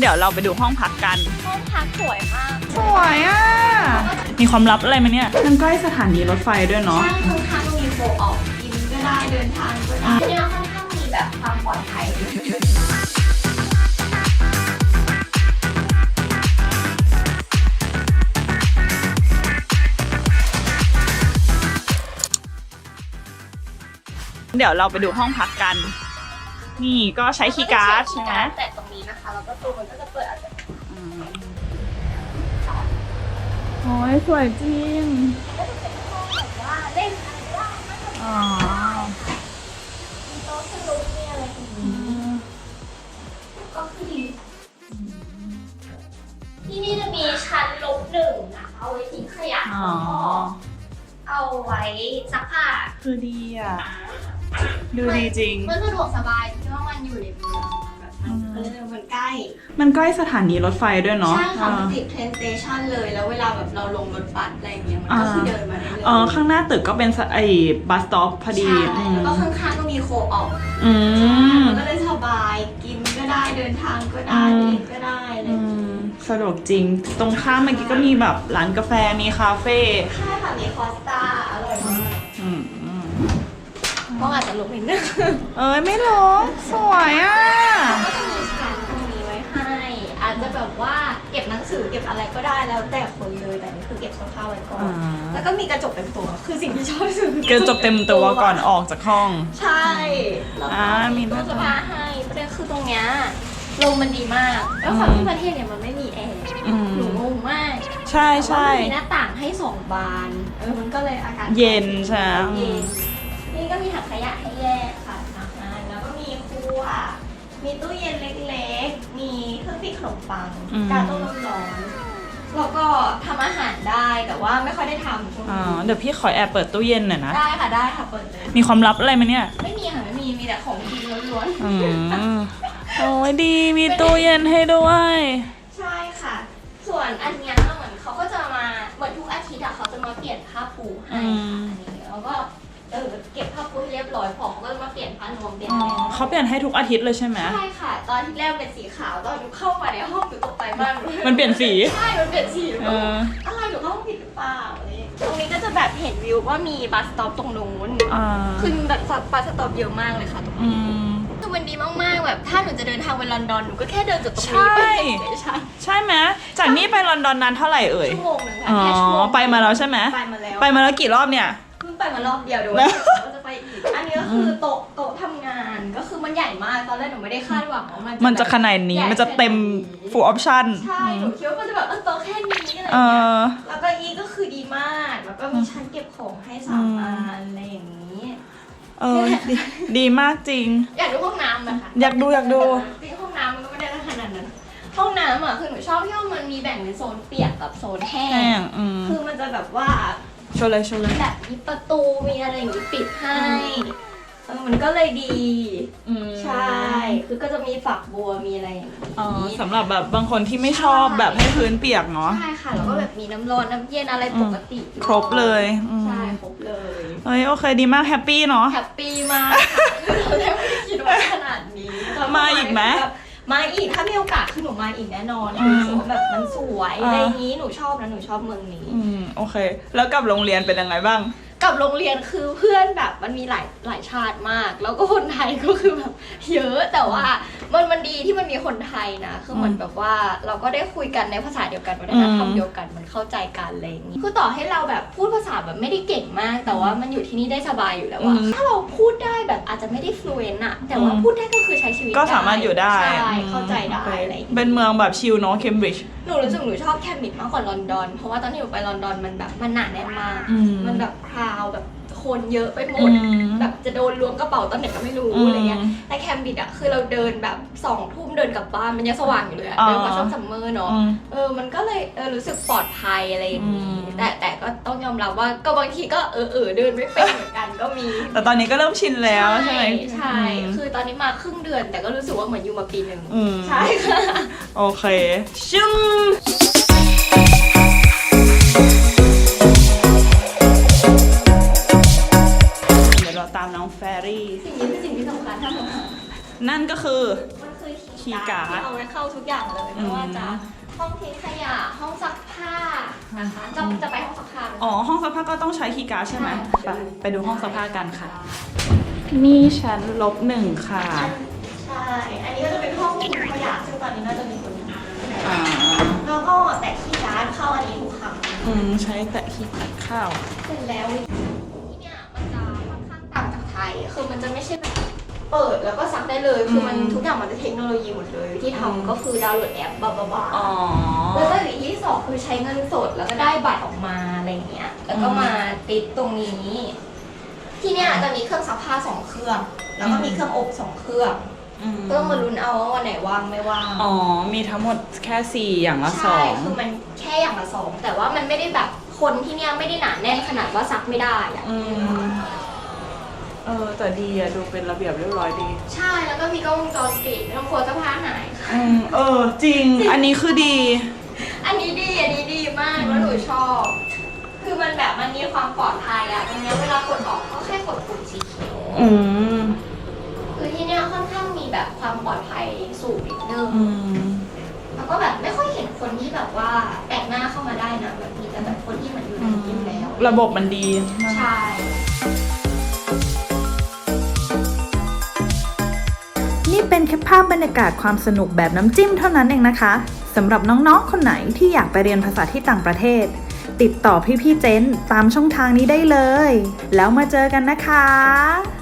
เดี๋ยวเราไปดูห้องพักกัน ห้องพักสวยมาก สวยอะ มีความลับอะไรไหมเนี่ย มันใกล้สถานีรถไฟด้วยเนาะ ใช่ค่อนข้างมีโฟล์ออกกินก็ได้เดินทางก็ได้เนี่ยค่อนข้างมีแบบความปลอดภัยเดี๋ยวเราไปดูห้องพักกัน นี่ก็ใช้คีย์การ์ดใช่ไหมแต่ตรงนี้นะคะแล้วประตูมันก็จะเปิดอัตโนมัติอืมโอ้ยสวยจริงก็จะเป็นห้องแบบว่าเล่นอะไรได้ไม่ต้องอ๋อมีโต๊ะสนุกมีอะไรอย่างนี้ก็คือดีที่นี่จะมีชั้นลบหนึ่งนะเอาไว้ทิ้งขยะแล้วก็เอาไว้ซักผ้าคือดีอะ ดูดีจริง มันสะดวกสบายที่ว่ามันอยู่ในเมืองแบบมันเออมันใกล้ มันใกล้สถานีรถไฟด้วยเนาะใช่ค่ะอ่ามันติดเทรนสเตชันเลย แล้วเวลาแบบเราลงรถบัสอะไรอย่างเงี้ย มันก็คือเดินมาได้เลยเออข้างหน้าตึกก็เป็นสไอ้บัสสต็อปพอดีใช่อืมแล้วก็ข้างๆก็มีโคออกอืมมันก็เลยสบาย กินก็ได้ เดินทางก็ได้อืมเล่นก็ได้อะไรออืย่างเงี้ยมสะดวกจริง ตรงข้ามเมื่อกี้ก็มีแบบร้านกาแฟ มีคาเฟ่ ใช่ค่ะ มีคอสตาอร่อยมากอืมอืม ก็อาจจะลงนิดนึงเอ้ยไม่หรอกสวยอะ ก็จะมีชั้นตรงนี้ไว้ให้ อาจจะแบบว่าเก็บหนังสือเก็บอะไรก็ได้แล้วแต่คนเลยแต่นี่คือเก็บเสื้อผ้าไว้ก่อน อ่า แล้วก็มีกระจกเต็มตัว คือสิ่งที่ชอบที่สุดกระจกเต็มตัวก่อนออกจากห้อง ใช่แล้วอ่าก็มีมีด้วยตู้เสื้อผ้าให้ประเด็นคือตรงเนี้ยลมมันดีมากแล้วความที่ประเทศเนี่ยมันไม่มีแอร์อืมหนูงงมาก ใช่ใช่ แต่ว่ามันมีหน้าต่างให้สองบาน เออ มันก็เลยอากาศเย็นใช่ไหม เย็นนี่ก็มีถัง ขยะให้แยกค่ะสามอันแล้วก็มีครัว มีตู้เย็นเล็กๆ มีเครื่องปิ้งขนมปังกาต้มน้ำร้อนแล้วก็ทำอาหารได้แต่ว่าไม่ค่อยได้ทำช่วงอ่านี้เดี๋ยวพี่ขอแอบเปิดตู้เย็นหน่อยนะ ได้ค่ะได้ค่ะเปิดเลยมีความลับอะไรไหมเนี่ย ไม่มีค่ะไม่มีมีแต่ของกินล้วนอืมโอ้ยดีมีตู้เย็นให้ด้วย ๆใช่ค่ะ ส่วนอันเนี้ยเหมือนเขาก็จะมาเหมือนทุกอาทิตย์อะเขาจะมาเปลี่ยนผ้าปูให้อืมค่ะอันนี้แล้วก็เออเก็บ ผ้าปูให้เรียบร้อยพอเขาก็จะมาเปลี่ยนผ้านวมเปลี่ยนอ๋ออะไรเขาเปลี่ยนให้ทุกอาทิตย์เลยใช่ไหม ใช่ค่ะ ตอนที่แรกเป็นสีขาวตอนหนูเข้ามาในห้องหนูตกใจมากมันเปลี่ยนสี ใช่มันเปลี่ยนสีเออ อะไรหนูเข้าห้องผิดหรือเปล่าอะไรอย่างเงี้ยตรงนี้ก็จะแบบเห็นวิวว่ามีบัสสต็อปตรงนู้นอ่าคือแบบบัสสต็อปเยอะมากเลยค่ะตรงอืนี้ ม คือมันดีมากๆ แบบถ้าหนูจะเดินทางไปลอนดอนหนูก็แค่เดินจากตรงใช่นี้ไปสเตชันใช่ไหมจากนี้ไปลอนดอนนานเท่าไหร่เอ่ย ชั่วโมงหนึงค่ะอ๋อ แค่ชั่วโมงไปมาแล้วใช่ไหม ไปมาแล้วไปมาแล้วกี่รอบเนี่ย เพิ่งไปมารอบเดียวเดี๋ยวแล้วเราจะ ไปอีก อันนี้ก็คือโต๊ะโต๊ะทำงานก็คือมันใหญ่มากตอนแรกหนูไม่ได้คาดหวังว่ามันมันจะแบบขนาดนี้ใหญ่มันจะเต็ม full option ใช่หนูคิดว่ามันจะแบบเออโต๊ะแค่นี้อะไรเอเงี้ยอแล้วก็อีก็คือดีมาก แล้วก็มีชั้นเก็บของให้สามอืมอันอะไรอย่างนี้เออดีดีมากจริง อยากดูห้องน้ำไหมคะอยากดูอยากดูจริงห้องน้ำมันก็ไม่ได้ขนาดนั้นห้องน้ำอะคือหนูชอบที่ว่ามันมีแบ่งเป็นโซนเปียกกับโซนแห้แห้งงอืมคือมันจะแบบว่าโชว์เลยโชว์เลยแบบมีประตูมีอะไรอย่างนี้ปิดให้เออมันก็เลยดี อืมใช่ คือก็จะมีฝักบัวมีอะไรอย่างนี้อ๋อสำหรับแบบบางคนที่ไม่ชอบแบบให้พื้นเปียกเนาะ ใช่ค่ะ แล้วก็แบบมีน้ำร้อนน้ำเย็นอะไรปกติครบเลยอืมใช่ครบเลยเฮ้ยโอเคดีมากแฮปปี้เนาะ แฮปปี้มากค่ะคือเราแทบไม่ได้คิดว่าขนาดนี้มาอีกไหม แบบ มาอีกถ้ามีโอกาสคือหนูมาอีกแน่นอนอืคือมรู้สึกว่าแบบมันสวยอ่าอะไรอย่างนี้หนูชอบนะหนูชอบเมืองนี้ อืมโอเค แล้วกับโรงเรียนเป็นยังไงบ้าง กับโรงเรียนคือเพื่อนแบบมันมีหลายหลายชาติมาก แล้วก็คนไทยก็คือแบบเยอะแต่ว่ามันมันดีที่มันมีคนไทยนะคือเหมือนแบบว่าเราก็ได้คุยกันในภาษาเดียวกันวัฒนธรรมอืมเดียวกันมันเข้าใจกันอะไรอย่างนี้คือต่อให้เราแบบพูดภาษาแบบไม่ได้เก่งมาก แต่ว่ามันอยู่ที่นี่ได้สบายอยู่แล้วอะถ้าเราพูดได้แบบอาจจะไม่ได้ fluent อะแต่ว่าพูดได้ก็คือใช้ชีวิตก็สามารถอยู่ได้ใช่อืมเข้าใจได้โอเคอะไรอย่างงี้เป็นเมืองแบบชิลเนาะเคมบริดจ์หนูรู้สึกหนูชอบแคมบริดจ์มากกว่าลอนดอน เพราะว่าตอนที่หนูไปลอนดอนมันแบบมันหนาแน่นมาก อืม มันแบบคราวแบบ คนเยอะไปหมอืดมแบบจะโดนล้วงกระเป๋าตอนไหนก็ไม่รู้อืมอะไรเงี้ย แต่แคมบริดจ์อะคือเราเดินแบบสองทุ่มเดินกลับบ้านมันยังสว่างอยู่เลยอะอ่าเดินมาช่วงซัมเมอร์เนาะ อืม เออ มันก็เลยเออรู้สึกปลอดภัยอะไรอย่างนี้ อืม แต่แต่ก็ต้องยอมรับว่าก็บางทีก็เออเออเดินไม่เป็นเหมือนกันก็มีแต่ตอนนี้ก็เริ่มชินแล้วใช่ไหมใช่คือตอนนี้มาครึ่งเดือน แต่ก็รู้สึกว่าเหมือนอยู่มาปีหนึ่งอืม ใช่ค่ะ โอเคชุ่มเดี๋ยวเราตามน้อง รี่ สิ่งนี้เป็นสิ่งที่สำคัญถ้าสำคัญนั่นก็คือ มันคือคีย์คีย์การ์ดที่เอาไว้เข้าทุกอย่างเลยอืมไม่ว่าจะห้องทิ้งขยะห้องซักผ้านะคะจะอืมจะไปห้องซักผ้าอ๋อห้องซักผ้าก็ต้องใช้คีย์การ์ดใช่ไหมใช่ไปไปดูห้องซักผ้ากันค่ะ นี่ชั้นลบหนึ่งค่ะ ใช่ อันนี้ก็จะเป็นห้องทิ้งขยะซึ่งตอนนี้น่าจะมีคนอยู่อ่าแล้วก็แต่คีย์การ์ดเข้าอันนี้ทุกครั้งอืมใช้แต่คีย์การ์ดเข้าเสร็จแล้ว คือมันจะไม่ใช่แบบเปิดแล้วก็ซักได้เลย คือมันอืมทุกอย่างมันจะเทคโนโลยีหมดเลยที่อืมทำก็คือดาวน์โหลดแอปบ้าบ้าๆอ๋อ แล้วก็อีกที่สองคือใช้เงินสดแล้วก็ได้บัตรออกมาอะไรอย่างเงี้ย แล้วก็อืมมาติดตรงนี้ ที่เนี่ยจะมีเครื่องซักผ้าสองเครื่อง แล้วก็มีเครื่องอบสองเครื่องอืมก็ต้องมาลุ้นเอาว่าวันไหนว่างไม่ว่างอ๋อ มีทั้งหมดแค่สี่อย่างละสอใช่งคือมันแค่อย่างละสองแต่ว่ามันไม่ได้แบบคนที่เนี่ยไม่ได้หนาแน่นขนาดว่าซักไม่ได้อะอืม เออแต่ดีอะดูเป็นระเบียบเรียบร้อยดี ใช่แล้วก็มีกล้องวงจรปิดไม่ต้องกลัวเสื้อผ้าหายค่ะอืมเออ จริง อันนี้คือดี อันนี้ดีอันนี้ดีมากแล้วหนูชอบ คือมันแบบมันมีความปลอดภัยอะตรงเนี้ยเวลากดออกก็แค่กดปุ่มสีเขียวอืมคือที่เนี่ยค่อนข้างมีแบบความปลอดภัยสูงนิดนึงอืมแล้วก็แบบไม่ค่อยเห็นคนที่แบบว่าแปลกหน้าเข้ามาได้นะแบบมีแต่แบบคนที่เหมือนอยู่ในนี้อยู่แล้ว ระบบมันดีใช่นี่เป็นแค่ภาพบรรยากาศความสนุกแบบน้ำจิ้มเท่านั้นเองนะคะสำหรับน้องๆ คนไหนที่อยากไปเรียนภาษาที่ต่างประเทศ ติดต่อพี่ๆเจนตามช่องทางนี้ได้เลย แล้วมาเจอกันนะคะ